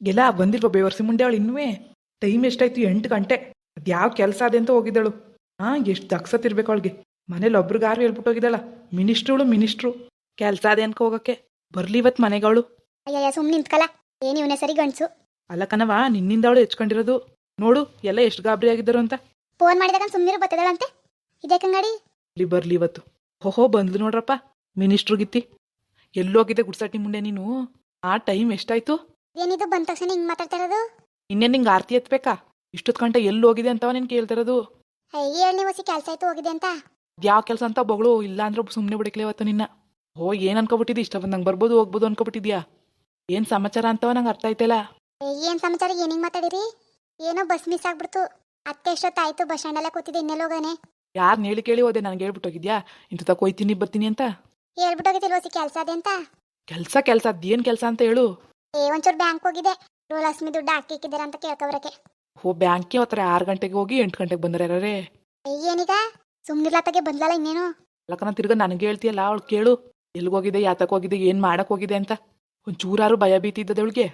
ಎಲ್ಲ ಬಂದಿಲ್ವ ಬೇವರ್ಸಿ ಮುಂಡೆ ಅವಳು ಇನ್ನೂ ಟೈಮ್ ಎಷ್ಟಾಯ್ತು? ಎಂಟು ಗಂಟೆ. ಅದ್ಯಾವ ಕೆಲಸ ಅದೆ ಅಂತ ಹೋಗಿದ್ದಾಳು. ಹಾಂ ಎಷ್ಟು ದಕ್ಸತ್ತಿರ್ಬೇಕು ಅವಳಿಗೆ. ಮನೇಲಿ ಒಬ್ರಿಗಾರು ಹೇಳ್ಬಿಟ್ಟು ಹೋಗಿದ್ದಾಳ? ಮಿನಿಸ್ಟ್ರುಳು ಮಿನಿಸ್ಟ್ರು. ಕೆಲಸ ಅದೇ ಅನ್ಕೋ ಹೋಗಕ್ಕೆ. ಬರ್ಲಿ ಇವತ್ತು ಮನೆಗಳು ಅಯ್ಯಯ್ಯ ಸುಮ್ಮನೆ ನಿಂತ್ಕಲ್ಲ. ಏನು ಇವನೇ ಸರಿ ಗಂಡ್ಸು? ಅಲ್ಲ ಕಣವ ನಿನ್ನಿಂದ ಅವಳು ಹೆಚ್ಕೊಂಡಿರೋದು. ನೋಡು ಎಲ್ಲ ಎಷ್ಟು ಗಾಬರಿ ಆಗಿದ್ದರು ಅಂತ. ಫೋನ್ ಮಾಡಿದಾಗ ಸುಮ್ಮನೆ ಬರ್ತದಳಂತೆ ಇದೇ ಕಂಗಡಿ ಇಲ್ಲಿ ಬರ್ಲಿ ಇವತ್ತು. ಹೋಹೋ ಬಂದ್ಲು ನೋಡ್ರಪ್ಪ. ಮಿನಿಸ್ಟ್ರು ಗಿತ್ತಿ. ಎಲ್ಲೋಗಿದ್ದೆ ಗುಡ್ಸಟ್ಟಿ ಮುಂಡೆ ನೀನು? ಆ ಟೈಮ್ ಎಷ್ಟಾಯ್ತು? ಏನಿದು? ಬಂದ ತಕ್ಷಣ ಹಿಂಗ್ ಮಾತಾಡ್ತಾ ಇರೋದು ಇನ್ನೇನು ನಿಂಗೆ ಆರ್ತಿ ಎತ್ಬೇಕಾ? ಇಷ್ಟೊತ್ತು ಗಂಟೆ ಎಲ್ಲಿ ಹೋಗಿದೆ ಅಂತವ ನೀನು ಕೇಳ್ತಿರೋದು? ಅಯ್ಯ ಹೇಳಿ ಹೊಸಿ ಕೆಲಸ ಆಯ್ತು ಹೋಗಿದೆ ಅಂತ? ಯಾವ ಕೆಲಸ ಅಂತ ಬಗಳು ಇಲ್ಲ ಅಂದ್ರೆ ಸುಮ್ಮನೆ ಬಿಡಕ್ಲೆ ಇವತ್ತು ನಿನ್ನ. ಓ ಏನು ಅನ್ಕೊಬಿಟ್ಟಿದ್ದಿ ಇಷ್ಟ ಬಂದಂಗೆ ಬರ್ಬೋದು ಹೋಗ್ಬೋದು ಅನ್ಕೊಬಿಟ್ಟಿದ್ಯಾ? ಏನು ಸಮಾಚಾರ ಅಂತವ ನಂಗೆ ಅರ್ಥ ಆಯ್ತಲ್ಲ. ಏನ್ ಸಮಾಚಾರ? ಏನಿಂಗ್ ಮಾತಾಡಿರಿ? ಏನೋ ಬಸ್ ಮಿಸ್ ಆಗ್ಬಿಡ್ತು. ಅತ್ತೆ ಎಷ್ಟೊತ್ತಾಯ್ತು ಬಸ್ ಸ್ಟ್ಯಾಂಡ್ ಎಲ್ಲ ಕೂತಿದ್ದೆ ಇನ್ನೆಲ್ಲ ಹೋಗಾನೆ? ಯಾರನ್ನ ಹೇಳಿ ಕೇಳಿ ಹೋದೆ ನನಗೆ ಹೇಳ್ಬಿಟ್ಟೋಗಿದ್ಯಾ ಇಂಥ ತಕ ಹೋಯ್ತೀನಿ ಬರ್ತೀನಿ ಅಂತ? ಹೇಳ್ಬಿಟ್ಟು ಹೊಸಿ ಕೆಲಸ ಅದೇ ಅಂತ? ಕೆಲಸ ಕೆಲಸ ಅದೇನು ಕೆಲಸ ಅಂತ ಹೇಳು. ಏ ಒಂಚೂರು ಬ್ಯಾಂಕ್ ಹೋಗಿದೆ. ಲಕ್ಷ್ಮಿ ದುಡ್ಡು ಹಾಕಿ ಇಕ್ಕಿದ್ದಾರೆ ಅಂತ ಕೇಳ್ಕೊಬರಕ್ಕೆ ಓ ಬ್ಯಾಂಕ್ಗೆ ಹೋಗ್ತಾರೆ ಆರು ಗಂಟೆಗೆ ಹೋಗಿ ಎಂಟು ಗಂಟೆಗೆ ಬಂದ್ರೆ ಏನೀಗ? ಸುಮ್ನಿರ್ಲಾತಗೆ ಬಂದ್ಲಲ್ಲ ಇನ್ನೇನು? ಲಕ್ಕನ ತಿರ್ಗ ನನಗೆ ಹೇಳ್ತೀಯಲ್ಲ ಅವಳು ಕೇಳು. ಎಲ್ಗೋಗಿದೆ ಯಾತಕ್ಕೆ ಹೋಗಿದೆ ಏನು ಮಾಡಕ್ ಹೋಗಿದೆ ಅಂತ. ಒಂಚೂರಾರು ಭಯ ಭೀತಿ ಇದ್ದದ ಅವಳಿಗೆ.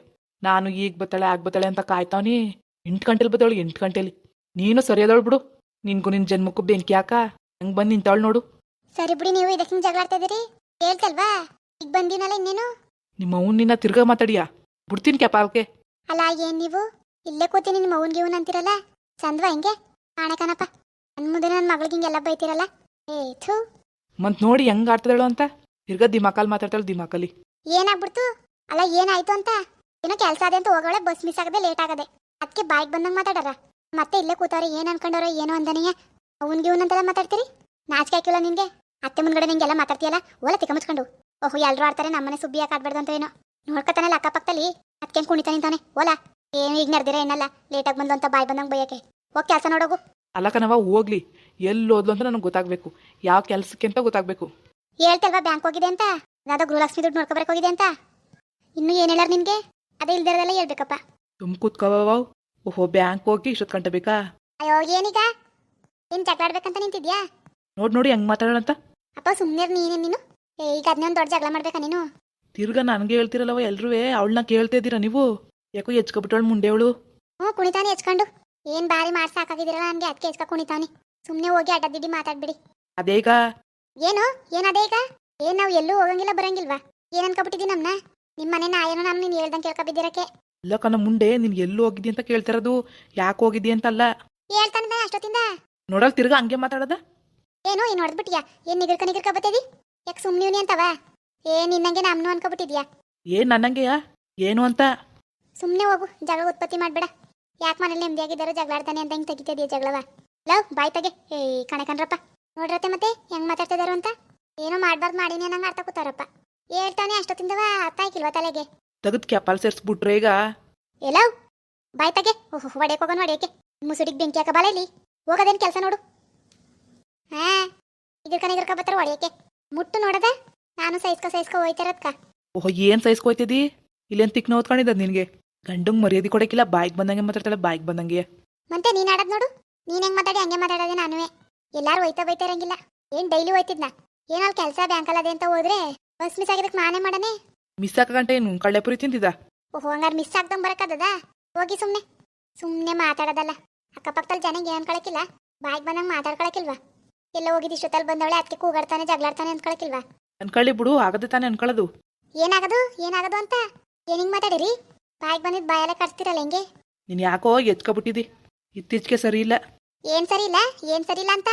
ನಾನು ಈಗ ಬತ್ತಾಳೆ ಆಗ ಬತ್ತಾಳೆ ಅಂತ ಕಾಯ್ತಾವನಿ. ಎಂಟು ಗಂಟೆಲಿ ಬತ್ತಾವಳು ಎಂಟು ಗಂಟೆಲಿ. ನೀನು ಸರಿಯಾದವಳು ಬಿಡು. ನಿನ್ಗೂ ನಿನ್ನ ಜನ್ಮಕ್ಕೂ ಬೆಂಕಿ ಯಾಕ ಹಂಗೆ ಬಂದು ನಿಂತವಳು ನೋಡು. ಸರಿ ಬಿಡಿ ನೀವು ಇದಕ್ಕೆ ಜಗಳಾಡ್ತಾ ಜಗಳ ಆಡ್ತಾ ಇದೀರಿ ಹೇಳ್ತಲ್ವಾ? ಈಗ ಬಂದಿನಲ್ಲ ಇನ್ನೇನು? ನಿಮ್ಮ ಅವ್ನು ನಿನ್ನ ತಿರ್ಗಾ ಮಾತಾಡಿಯಾ? ಬಿಡ್ತೀನಿ ಅವಕ್ಕೆ ಅಲ್ಲ ಏನ್ ನೀವು? ಇಲ್ಲೇ ಕೂತೀನಿ ನಿಮ್ಮ ಅವನ್ಗೆ ಇವನ್ ಅಂತಿರಲ್ಲ? ಚಂದ್ವ ಹಿಂಗೆ? ಕಾಣಕನಪ್ಪ ನನ್ ಮುಂದೆ ನನ್ನ ಮಗಳಿಗೆ ಹಿಂಗೆಲ್ಲ ಬೈತಿರಲ್ಲ? ಏ ಥೂ. ಮತ್ ನೋಡಿ ಹೆಂಗ್ ಆಡ್ತದಳು ಅಂತ. ತಿರ್ಗಾ ದಿಮಾಕಲ್ ಮಾತಾಡ್ತಾಳು ದಿಮಾಕಲಿ ಏನಾಗ್ಬಿಡ್ತು? ಅಲ್ಲ ಏನಾಯ್ತು ಅಂತ? ಏನೋ ಕೆಲಸ ಅದೇ ಅಂತ ಹೋಗೋಳೆ ಬಸ್ ಮಿಸ್ ಆಗದೆ ಲೇಟ್ ಆಗದೆ. ಅದಕ್ಕೆ ಬಾಯ್ಗೆ ಬಂದಂಗೆ ಮಾತಾಡಾರ? ಮತ್ತೆ ಇಲ್ಲೇ ಕೂತವ್ರೆ ಏನ್ ಅನ್ಕೊಂಡವ್ರ ಏನೋ ಅಂದನೆಯ ಅವನ್ಗೆ ಇವನಂತೆಲ್ಲ ಮಾತಾಡ್ತೀರಿ? ನಾಚಿಕೆ ಹಾಕಿಲ್ಲ ನಿನ್ಗೆ? ಅತ್ತೆ ಮುಂದ್ಗಡೆ ನಿಂಗೆಲ್ಲ ಮಾತಾಡ್ತೀಯಲ್ಲ? ಓಲ ತಿಕ್ಕ ಮುಚ್ಕೊಂಡು ಓಹೋ ಎಲ್ರು ಆಡ್ತಾರೆ ನಮ್ಮನೆ ಸುಬ್ಬಿ ಯಾಕೆ ಆಡ್ಬಾರ್ದು ಅಂತ ಏನೋ ನೋಡ್ಕೊತಾನಲ್ಲ ಅಕ್ಕಪಕ್ಕದಲ್ಲಿ? ಅದಕ್ಕೇನು ಕುಣಿತಾ ನಿಂತಾನೆ? ಓಲ ಏನು ಈಗ ನಡೆದಿರ ಏನಲ್ಲ ಲೇಟಾಗಿ ಬಂದು ಅಂತ ಬಾಯ್ ಬಂದಂಗೆ ಬೈಯಕ್ಕೆ. ಹೋಗಿ ಕೆಲಸ ನೋಡೋಗು. ಅಲ್ಲಕನವ ಹೋಗ್ಲಿ. ಎಲ್ಲಿ ಹೋದ್ಲು ಅಂತ ನನಗೆ ಗೊತ್ತಾಗ್ಬೇಕು. ಯಾವ ಕೆಲ್ಸಕ್ಕೆ ಅಂತ ಗೊತ್ತಾಗ್ಬೇಕು. ಹೇಳ್ತಲ್ವಾ ಬ್ಯಾಂಕ್ ಹೋಗಿದೆ ಅಂತ? ಅದಾದ ಗೃಹಲಕ್ಷ್ಮಿ ದುಡ್ಡು ನೋಡ್ಕೊಬರಕ್ ಹೋಗಿದೆ ಅಂತ? ಇನ್ನು ಏನ್ ಹೇಳಾರ ನಿನಗೆ? ಅದೇ ಇಲ್ದಿರೋದೆಲ್ಲ ಹೇಳ್ಬೇಕಪ್ಪ. ತುಂಬ ಕೂತ್ಕೋವ ಓಹೋ ಬ್ಯಾಂಕ್ ಹೋಗಿ ಇಷ್ಟೊತ್ತು ಗಂಟೆ ಬೇಕಾ ಅಯ್ಯೋ ಏನೀಗ? ಏನ್ ಜಗಳ ಆಡ್ಬೇಕಂತ ನಿಂತಿದ್ಯಾ? ನೋಡ್ ನೋಡಿ ಹೆಂಗ್ ಮಾತಾಡೋಣಂತ. ಅಪ್ಪ ಸುಮ್ಮನೆ ನೀನೇ ನೀನು? ಏ ಈಗ ಅದನ್ನೊಂದು ದೊಡ್ಡ ಜಗಳ ಮಾಡ್ಬೇಕಾ ನೀನು? ತಿರ್ಗಾ ನನಗೆ ಹೇಳ್ತಿರಲ್ಲವ ಎಲ್ರೂ ಅವಳನ್ನ ಕೇಳ್ತಾ ಇದ್ದೀರಾ ನೀವು? ಯಾಕೋ ಹೆಚ್ಕೊಬಿಟ್ಟವಳು ಮುಂಡೆವಳು. ಹ್ಞೂ ಕುಣಿತಾನೆ ಹೆಚ್ಕೊಂಡು ಏನ್ ಬಾರಿ ಮಾಡಿ ಸಾಕಾಗಿದ್ದೀರಲ್ಲ ನನಗೆ ಅದಕ್ಕೆ ಹೆಚ್ಕ ಕುಣಿತಾನೆ. ಸುಮ್ಮನೆ ಹೋಗಿ ಅಡ್ಡದಿಡ್ಡಿ ಮಾತಾಡ್ಬಿಡಿ. ಅದೇಗ? ಏನು? ಏನದೇ ಈಗ ಏನ್ ನಾವು ಎಲ್ಲೂ ಹೋಗಂಗಿಲ್ಲ ಬರಂಗಿಲ್ವಾ? ಏನ್ ಅನ್ಕೊಬಿಟ್ಟಿದ್ದೀನಿ ನಮ್ನ? ನಿಮ್ಮ ಮನೆ ನಾಯೇನೋ ನಾನು ನೀನು ಹೇಳ್ದಂಗೆ ಕೇಳ್ಕೊಬಿದ್ದಿರಕ್ಕೆ ಇಲ್ಲ ಕಣ ಮುಂಡೆ ನೀನ್ ಎಲ್ಲೂ ಹೋಗಿದ್ದಿ ಅಂತ ಕೇಳ್ತಿರೋದು ಯಾಕೆ ಹೋಗಿದ್ದಿ ಅಂತಲ್ಲ. ಹೇಳ್ತಾನೆ ಅಷ್ಟೊತ್ತಿಂದ. ನೋಡಲ್ ತಿರ್ಗಾ ಹಂಗೆ ಮಾತಾಡೋದ? ಏನು ಏನ್ ಹೊಡೆದ್ಬಿಟ್ಟಿಯಾ? ಏನ್ ನಿಗರ್ಕ ನಿಗರ್ಕ ಬತ್ತದಿ? ಯಾಕೆ ಸುಮ್ಮನೆ ಅಂತವ? ಏ ನಿನ್ನಂಗೆ ನಮ್ನು ಅನ್ಕೊಬಿಟ್ಟಿದ್ಯಾ? ಏನ್ ನನ್ನಂಗೆಯ? ಏನು ಅಂತ? ಸುಮ್ಮನೆ ಹೋಗು ಜಗಳ ಉತ್ಪತ್ತಿ ಮಾಡ್ಬೇಡ. ಯಾಕೆ ಮನೇಲಿ ನೆಮ್ಮದಿಯಾಗಿದ್ದಾರೋ ಜಗಳ ಆಡ್ತಾನೆ ಅಂತ ಹಿಂಗೆ ತೆಗಿತಿದ್ಯಾ ಜಗಳವ? ಲವ್ ಬಾಯ್ ತಗೆ. ಏ ಕಣ್ರಪ್ಪ. ನೋಡ್ರತ್ತೆ ಮತ್ತೆ ಹೆಂಗ್ ಮಾತಾಡ್ತಿದಾರು ಅಂತ? ಏನೋ ಮಾಡ್ಬಾರ್ದು ಮಾಡಿನಿ ನಂಗೆ ಅರ್ಥ ಕೂತಾರಪ್ಪ. ಹೇಳ್ತಾನೆ ಅಷ್ಟೊತ್ತಿಂದವ ಅರ್ಥ ಆಯ್ಕಿಲ್ವಾ ತಲೆಗೆ? ತೆಗೆದು ಕೆಪಾಲ್ ಸೇರ್ಸ್ಬಿಟ್ರೆ ಈಗ? ಏ ಲವ್ ಬಾಯ್ ತಗೆ. ಓಹೋ ಹೊಡೆಯಕ್ಕೆ ಹೋಗೋಣ ಹೊಡೆಯಕ್ಕೆ. ಮುಸುಡಿಗೆ ಬೆಂಕಿ ಹಾಕ ಇಲ್ಲಿ. ಹೋಗೋದೇನು ಕೆಲಸ ನೋಡು. ಹಾ ಇದ್ರ ಕ ಬರ್ತಾರ ಹೊಡೆಯಕ್ಕೆ. ಮುಟ್ಟು ನೋಡದೆ? ನಾನು ಸೈಸ್ಕ ಸೈಸ್ಕ ಹೋಯ್ತಿರತ್ಕ ಓಹೋ ಏನ್ ಸಹಿಸ್ಕೋಯ್ತಿದಿ ಇಲ್ಲೇನ್ ತಿಕ್ ನೋತ್ಕೊಂಡಿದ್ದ ನಿನ್ಗೆ? ಗಂಡಂಗ್ ಮರ್ಯಾದೆ ಕೊಡಕ್ಕಿಲ್ಲ ಬಾಯ್ಗೆ ಬಂದಂಗೆ ಮಾತಾಡ್ತಾಳೆ ಬಾಯ್ಗೆ ಬಂದಂಗೆ ಮತ್ತೆ ನೀನ್ ಆಡದ್ ನೋಡು. ನೀನ್ ಹೆಂಗ್ ಮಾತಾಡಿ ಹಂಗೆ ಮಾತಾಡೋದೆ ನಾನುವೆ. ಎಲ್ಲಾರು ಹೋಯ್ತಾ ಬೈತಾ ಇರಂಗಿಲ್ಲ. ಏನ್ ಡೈಲಿ ಹೋಯ್ತಿದ್ನ? ನಾ ಅಲ್ಲಿ ಕೆಲಸ ಬ್ಯಾಂಕಲ್ ಅದೇ ಅಂತ ಹೋದ್ರೆ ಬಸ್ ಮಿಸ್ ಆಗಿದ್ ನಾನೇ ಮಾಡನೆ? ಮಿಸ್ ಹಾಕಂಟ ಏನು? ಕಳ್ಳೆಪುರಿ ತಿಂತಿದ್ದ ಓಹೋ ಹಂಗಾರ ಮಿಸ್ ಆಗ್ದಂಗ್ ಬರಕದದ? ಹೋಗಿ ಸುಮ್ನೆ. ಸುಮ್ನೆ ಮಾತಾಡೋದಲ್ಲ. ಅಕ್ಕಪಕ್ಕದಲ್ಲಿ ಜನಗೆ ಏನ್ ಕಳಕಿಲ್ಲ. ಬಾಯ್ಗೆ ಬಂದಂಗ್ ಮಾತಾಡ್ಕೊಳಕಿಲ್ವಾ? ಎಲ್ಲ ಹೋಗಿದ್ದು ಇಷ್ಟೊತ್ತಲ್ಲಿ ಬಂದವಳೆ ಅದಕ್ಕೆ ಕೂಗಾಡ್ತಾನೆ ಜಗಳಾಡ್ತಾನೆ ಅನ್ಕೊಳಕಿಲ್ವಾ ಅನ್ಕೊಳ್ಳಿ ಬಿಡು ಆಗದೆ ತಾನೇ ಅನ್ಕೊಳ್ಳೋದು. ಏನಾಗದು? ಏನಾಗದು ಅಂತ? ಏನ್ ಹಿಂಗ್ ಮಾತಾಡಿರಿ? ಬಾಯಿಗೆ ಬಂದಿದ್ ಬಾಯೆಲ್ಲ ಕಟ್ಸ್ತಿರಲ್ಲ ಹೆಂಗೆ? ನೀನ್ ಯಾಕೋ ಎತ್ಕೊಬಿಟ್ಟಿದಿ? ಇತ್ತೀಚೆಗೆ ಸರಿ ಇಲ್ಲ. ಏನ್ ಸರಿ ಇಲ್ಲ? ಏನ್ ಸರಿ ಇಲ್ಲ ಅಂತ?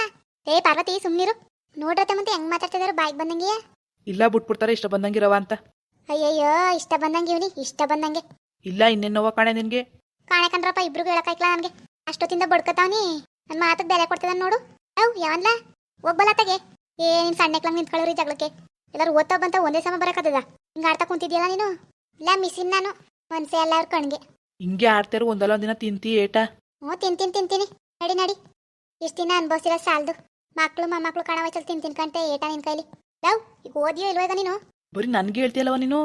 ಏ ಪಾರ್ವತಿ ಸುಮ್ನಿರು. ನೋಡ್ರತೆ ಮತ್ತೆ ಹೆಂಗ್ ಮಾತಾಡ್ತಿದಾರು ಬಾಯಿಗೆ ಬಂದಂಗೆ. ಇಲ್ಲ ಬಿಟ್ಬಿಡ್ತಾರೆ ಇಷ್ಟ ಬಂದಂಗಿರವ ಅಂತ. ಅಯ್ಯಯ್ಯೋ ಇಷ್ಟ ಬಂದಂಗೆ ಇವನಿ ಇಷ್ಟ ಬಂದಂಗೆ. ಇಲ್ಲ ಇನ್ನೇನವ ಕಾಣೆ ನಿನ್ಗೆ. ಕಾಣೆ ಕಣ್ರಪ್ಪ ಇಬ್ರಿಗೂ ಹೇಳಕ್ಕಾಯ್ಕಲ್ಲ ನನ್ಗೆ. ಅಷ್ಟೊತ್ತಿಂದ ಬಡ್ಕತಾವ್ನಿ. ನನ್ನ ಮಾತಕ್ಕೆ ಬೆಲೆ ಕೊಡ್ತದ ನೋಡು. ಅವ್ ಯಾವನ್ಲ? ಒಬ್ಬಲ ತಗೆ. ಏ ನಿನ್ ಸಣ್ಣಕ್ಲಂಗ್ ನಿಂತ್ಕೊಳ್ಳೋರಿ ಜಗಳಕ್ಕೆ. ಎಲ್ಲರೂ ಓದ್ತಾ ಬಂತ ಒಂದೇ ಸಮ ಬರಕತ್ತದ. ಹಿಂಗ ಆಡ್ತಾ ಕುಂತಿದ್ಯಲ್ಲ ನೀನು? ಇಲ್ಲ ಮಿಸ್ಸಿನ್ ನಾನು. ಮನ್ಸೆ ಎಲ್ಲ ಅವ್ರ ಕಣ್ಗೆ. ಹಿಂಗೆ ಆಡ್ತಾರು ಒಂದಲ್ಲ ಒಂದಿನ ತಿಂತಿ ಏಟ? ಹ್ಞೂ ತಿಂತೀನಿ ತಿಂತೀನಿ. ನಡಿ ನಡಿ. ಇಷ್ಟ ದಿನ ಅನ್ಭವಿಸಿರೋ ಸಾಲ್ದು. ಮಕ್ಳು ಮೊಮ್ಮಕ್ಳು ಕಾಣ ತಿಂತೀನಿ ತಿನ್ ತಿನ್ಕಂತೆ ಏಟ ನಿನ್ ಕೈಲಿ. ಲವ್ ಈಗ ಓದಿಯೋ ಇಲ್ವಾ ಈಗ ನೀನು? ಬರೀ ನನ್ಗೆ ಹೇಳ್ತೀಯಲ್ಲವ ನೀನು?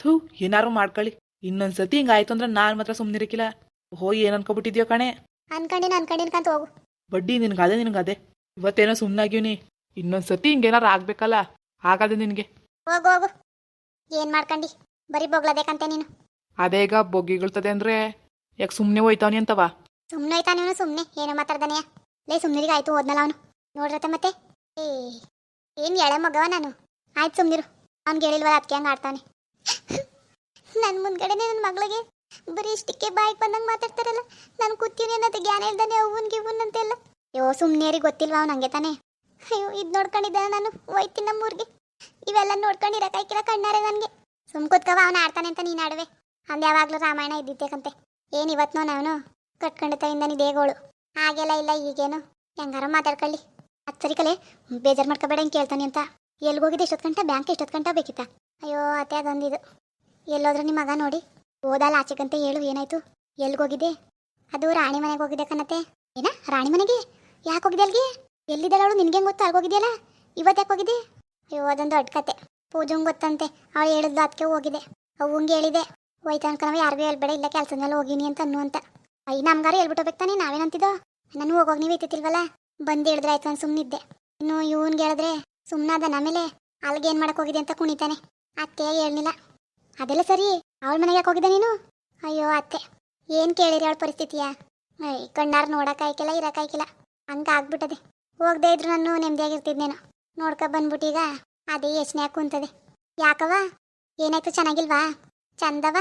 ಥೂ ಏನಾರು ಮಾಡ್ಕೊಳ್ಳಿ. ಇನ್ನೊಂದ್ಸತಿ ಹಿಂಗಾಯ್ತು ಅಂದ್ರೆ ನಾನು ಮಾತ್ರ ಸುಮ್ನಿರಕ್ಕಿಲ್ಲ ಹೋ ಏನ್ ಅನ್ಕೊಬಿಟ್ಟಿದ್ಯೋ ಕಣೆ. ಅನ್ಕೊಂಡಿನ ಕಂತ ಹೋಗು. ಬಡ್ಡಿ ನಿನ್ಗದೆ ನಿನ್ಗದೆ. ಇವತ್ತೇನೋ ಸುಮ್ಮನಾಗಿವ್ನಿ ಇನ್ನೊಂದ್ಸತಿ ಹಿಂಗೇನಾರು ಆಗ್ಬೇಕಲ್ಲ? ಆಗದೆ ನಿನ್ಗೆ. ಹೋಗು ಹೋಗು. ಏನ್ ಮಾಡ್ಕಂಡಿ? ಬರೀ ಬೋಗ್ಲದೇಕಂತೆ ನೀನು. ಅದೇ ಈಗ ಬೊಗ್ಗಿಗಳ್ತದೆ ಅಂದ್ರೆ ಯಾಕೆ ಸುಮ್ಮನೆ ಹೋಯ್ತಾವನಿ ಅಂತವಾ? ಸುಮ್ಮನೆ ಆಯ್ತಾ ಇವನು ಸುಮ್ಮನೆ ಏನೋ ಮಾತಾಡ್ದಾನೆ. ಲೇ ಸುಮ್ಮನಿಗೆ ಆಯ್ತು ಓದ್ನಲ್ಲ ಅವನು. ನೋಡ್ರತ್ತೆ ಮತ್ತೆ? ಏ ಏನು ಎಳೆ ಮಗವ ನಾನು? ಆಯ್ತು ಸುಮ್ಮನಿರು ಅವ್ನಿಗೆ ಹೇಳಿಲ್ವಲ್ಲ ಅದಕ್ಕೆ ಹಂಗೆ ಆಡ್ತಾನೆ. ನನ್ನ ಮುಂದ್ಗಡೆನೆ ನನ್ನ ಮಗಳಿಗೆ ಬರೀ ಇಷ್ಟಕ್ಕೆ ಬಾಯಿಗೆ ಬಂದಂಗ ಮಾತಾಡ್ತಾರಲ್ಲ? ನಾನು ಕೂತೀನಿ ಅನ್ನೋದು ಜ್ಞಾನ ಇಲ್ದಾನೆ ಅವನ್ ಗಿವನ್ ಅಂತೆಲ್ಲ. ಅಯ್ಯೋ ಸುಮ್ಮನೆ ಗೊತ್ತಿಲ್ವಾ ಅವ್ನು ಹಂಗೆ ತಾನೆ. ಅಯ್ಯೋ, ಇದು ನೋಡ್ಕೊಂಡಿದ್ದೆ ನಾನು ಹೋಯ್ತೀನಿ ನಮ್ಮೂರಿಗೆ. ಇವೆಲ್ಲ ನೋಡ್ಕೊಂಡಿರಕಾಯ್ಕಿಲ್ಲ ಕಣ್ಣಾರೆ ನನಗೆ. ಸುಮ್ ಕೂತ್ಕವ ಅವ್ನ ಆಡ್ತಾನೆ ಅಂತ ನೀನು ಆಡುವೆ. ಅಂದ ಯಾವಾಗಲೂ ರಾಮಾಯಣ ಇದ್ದಿದ್ದೇಕಂತೆ. ಏನು ಇವತ್ನೋ ನಾನು ಕಟ್ಕೊಂಡಿದ್ದರಿಂದ ನೀ ದೇಗೋಳು ಹಾಗೆಲ್ಲ ಇಲ್ಲ, ಈಗೇನು? ಹೆಂಗಾರ ಮಾತಾಡ್ಕೊಳ್ಳಿ. ಅದು ಸರಿ ಕಲೆ, ಬೇಜಾರು ಮಾಡ್ಕೋಬೇಡ ಕೇಳ್ತಾನೆ ಅಂತ. ಎಲ್ಲಿಗೋಗಿದೆ ಎಷ್ಟೊತ್ತು ಗಂಟೆ? ಬ್ಯಾಂಕ್ ಎಷ್ಟೊತ್ತು ಗಂಟೆ ಬೇಕಿತ್ತ? ಅಯ್ಯೋ, ಅತ್ತೆ ಅದೊಂದಿದು. ಎಲ್ಲೋದ್ರೆ ನಿಮ್ಮ ಮಗ ನೋಡಿ. ಓದಲ್ಲ ಆಚೆಗಂತೆ ಹೇಳು, ಏನಾಯ್ತು? ಎಲ್ಲಿಗೋಗಿದೆ ಅದು ರಾಣಿ ಮನೆಗೆ ಹೋಗಿದೆ ಕಣತೆ ಏನ, ರಾಣಿ ಮನೆಗೆ? ಯಾಕೆ ಹೋಗಿದೆ ಅಲ್ಲಿಗೆ? ಎಲ್ಲಿದ್ದಾಳೆ ಅವಳು? ನಿನ್ಗೆ ಗೊತ್ತು? ಅಲ್ಗೋಗಿದೆಯಲ್ಲ ಇವತ್ತು ಯಾಕೆ ಹೋಗಿದೆ ಅಯ್ಯೋ, ಅದೊಂದು ದೊಡ್ಡ ಕತೆ. ಪೂಜಂಗೆ ಗೊತ್ತಂತೆ. ಅವಳು ಹೇಳಿದ್ಲು ಅದಕ್ಕೆ ಹೋಗಿದೆ. ಅವಂಗೆ ಹೇಳಿದೆ. ಹೋಯ್ತು ಅನ್ಕೊಂಡವ ಯಾರಿಗೂ ಹೇಳ್ಬೇಡ, ಇಲ್ಲ ಕೆಲಸದ ಮೇಲೆ ಹೋಗಿನಿ ಅಂತ ಅನ್ನು ಅಂತ. ಅಯ್ಯ ನಮ್ಗಾರು ಹೇಳ್ಬಿಟ್ಟು ತಾನೇ? ನಾವೇನಂತಿದ್ದೋ ನಾನು ಹೋಗೋಗಿ ನೀವು ಇತ್ತಿಲ್ವಲ್ಲ ಬಂದು ಹೇಳಿದ್ರೆ ಆಯ್ತು ನಾನು ಸುಮ್ಮನಿದ್ದೆ ಇನ್ನು ಇವನ್ಗೆ ಹೇಳಿದ್ರೆ ಸುಮ್ಮನಾದ ಆಮೇಲೆ ಅಲ್ಲಿಗೆ ಏನು ಮಾಡಕ್ಕೆ ಹೋಗಿದೆ ಅಂತ ಕುಣಿತಾನೆ. ಅತ್ತೆ ಹೇಳಲಿಲ್ಲ. ಅದೆಲ್ಲ ಸರಿ? ಅವಳ ಮನೆಗೆ ಯಾಕೆ ಹೋಗಿದ್ದೆ ನೀನು? ಅಯ್ಯೋ, ಅತ್ತೆ. ಏನು ಕೇಳಿರಿ ಅವಳ ಪರಿಸ್ಥಿತಿಯಾ? ಕಣ್ಣಾರು ನೋಡೋಕ್ಕಾಯ್ಕಿಲ್ಲ ಇರಕ್ಕಾಯ್ಕಿಲ್ಲ ಹಂಗೆ ಆಗ್ಬಿಟ್ಟದೆ. ಹೋಗದೆ ಇದ್ರು ನಾನು ನೆಮ್ಮದಿಯಾಗಿರ್ತಿದ್ನೇನೋ. ನೋಡ್ಕೊ ಬಂದ್ಬಿಟ್ಟೀಗ ಅದೇ ಯೋಚನೆ ಕುಂತದೆ. ಯಾಕವ ಏನಾಯ್ತು ಚೆನ್ನಾಗಿಲ್ವಾ? ಚಂದವ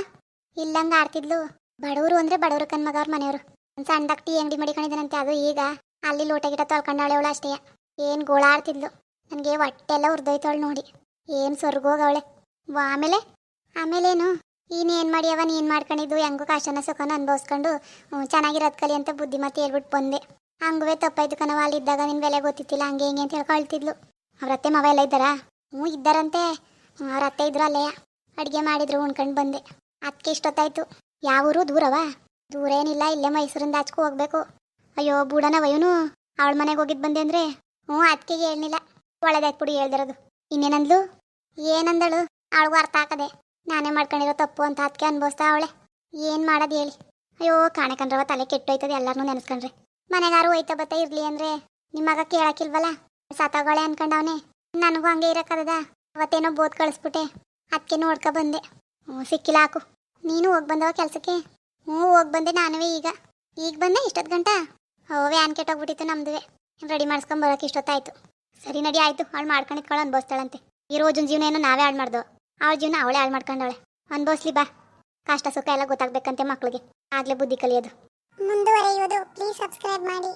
ಇಲ್ಲಂಗ ಆಡ್ತಿದ್ಲು. ಬಡವರು ಅಂದ್ರೆ ಬಡವರು ಕನ್ ಮಗ ಮನೆಯವರು. ಒಂದು ಸಣ್ಣದಾಗ ಅಂಗಡಿ ಮಡಿಕೊಂಡಿದ್ದಾನಂತೆ ಅದು ಈಗ. ಅಲ್ಲಿ ಲೋಟ ಗಿಟ ಅವಳು ಅಷ್ಟೇ. ಏನು ಗೋಳಾಡ್ತಿದ್ಲು. ನನಗೆ ಹೊಟ್ಟೆಲ್ಲ ಉರ್ದೋಯ್ತವಳು ನೋಡಿ. ಏನು ಸ್ವರ್ಗೋಗವಳೆ ಆಮೇಲೆ? ಆಮೇಲೇನು? ಏನ್ ಮಾಡ್ಯವ ನೀನು ಮಾಡ್ಕೊಂಡಿದ್ದು, ಹೆಂಗೋ ಕಾಶನ ಸುಖನ ಅನ್ಭವಿಸ್ಕೊಂಡು ಚೆನ್ನಾಗಿರೋದ್ ಕಲಿ ಅಂತ ಬುದ್ಧಿಮತ್ತೆ ಹೇಳ್ಬಿಟ್ಟು ಬಂದೆ. ಹಂಗುವೆ ತಪ್ಪಾಯ್ತು ಕಣವ ಅಲ್ಲಿದ್ದಾಗ ನಿನ್ನ ಬೆಲೆ ಗೊತ್ತಿತ್ತಿಲ್ಲ, ಹಂಗೆ ಹಿಂಗೆ ಅಂತ ಹೇಳ್ಕೊಳ್ತಿದ್ಲು. ಅವ್ರ ಅತ್ತೆ ಮಾವ ಎಲ್ಲ ಇದ್ದಾರಾ? ಹ್ಞೂ, ಇದ್ದಾರಂತೆ. ಅವ್ರ ಅತ್ತೆ ಇದ್ರು ಅಲ್ಲೇ. ಅಡುಗೆ ಮಾಡಿದ್ರು, ಉಣ್ಕೊಂಡು ಬಂದೆ. ಅದಕ್ಕೆ ಇಷ್ಟೊತ್ತಾಯ್ತು. ಯಾವ ಊರು? ದೂರವಾ? ದೂರ ಏನಿಲ್ಲ ಇಲ್ಲೇ ಮೈಸೂರಿಂದ ಆಚೆಗೂ ಹೋಗ್ಬೇಕು. ಅಯ್ಯೋ, ಬೂಡನ ವಯುನು, ಅವಳ ಮನೆಗೆ ಹೋಗಿದ್ ಬಂದೆ ಅಂದ್ರೆ? ಹ್ಞೂ ಅದಕ್ಕೆ ಹೇಳಿಲ್ಲ ಒಳ್ಳೇದಾಯ್ತು ಬಿಡಿ, ಹೇಳ್ದಿರೋದು. ಇನ್ನೇನಂದ್ಲು? ಏನಂದಳು? ಅವಳಿಗೂ ಅರ್ಥ ಹಾಕದೆ ನಾನೇ ಮಾಡ್ಕೊಂಡಿರೋ ತಪ್ಪು ಅಂತ ಅದಕ್ಕೆ ಅನ್ಭವಿಸ್ತಾ ಅವಳೆ. ಏನು ಮಾಡೋದು ಹೇಳಿ. ಅಯ್ಯೋ ಕಾಣಕಂಡ್ರವ ತಲೆ ಕೆಟ್ಟೋಯ್ತದೆ ಎಲ್ಲರನ್ನೂ ನೆನೆಸ್ಕೊಂಡ್ರೆ. ಮನೆಗಾರು ಹೋಯ್ತಾ ಬತ್ತ ಇರ್ಲಿ ಅಂದ್ರೆ ನಿಮ್ಮಗ ಕೇಳಕ್ಕಿಲ್ವಲ್ಲ? ಸತ್ತೋಗಳೆ ಅನ್ಕೊಂಡವನೆ. ನನಗೂ ಹಂಗೆ ಇರಕ್ಕದ ಅವತ್ತೇನೋ ಬೋದ್ ಕಳಿಸ್ಬಿಟ್ಟೆ. ಅದಕ್ಕೆ ನೋಡ್ಕ ಬಂದೆ. ಹ್ಞೂ ಸಿಕ್ಕಿಲ್ಲ ಹಾಕು. ನೀನು ಹೋಗಿ ಬಂದವ ಕೆಲಸಕ್ಕೆ? ಹ್ಞೂ, ಹೋಗಿ ಬಂದೆ ನಾನುವೇ ಈಗ. ಈಗ ಬಂದೆ ಇಷ್ಟೊತ್ತು ಗಂಟ? ಓ ವ್ಯಾನ್ ಕೆಟ್ಟೋಗ್ಬಿಟ್ಟಿತ್ತು ನಮ್ದುವೆ. ರೆಡಿ ಮಾಡ್ಸ್ಕೊಂಡ್ ಬರೋಕೆ ಇಷ್ಟೊತ್ತಾಯ್ತು. ಸರಿ ನಡಿ, ಆಯ್ತು. ಅವಳು ಮಾಡ್ಕೊಂಡಿದ್ಕೊಳ್ಳೋ ಅನ್ಭವಿಸ್ತಾಳಂತೆ. ಈ ರೋಜನ್ ಜೀವನ ಏನೋ ನಾವೇ ಹಾಳು ಮಾಡ್ದೋ? ಅವಳ ಜೀವನ ಅವಳೇ ಹಾಳು ಮಾಡ್ಕೊಂಡವಳೆ. ಅನ್ಭವಿಸ್ಲಿ ಬಾ. ಕಷ್ಟ ಸುಖ ಎಲ್ಲ ಗೊತ್ತಾಗ್ಬೇಕಂತೆ ಮಕ್ಳಿಗೆ. ಆಗ್ಲೇ ಬುದ್ಧಿ ಕಲಿಯೋದು. ಮುಂದುವರಿಯುವುದು ಪ್ಲೀಸ್ ಸಬ್ಸ್ಕ್ರೈಬ್ ಮಾಡಿ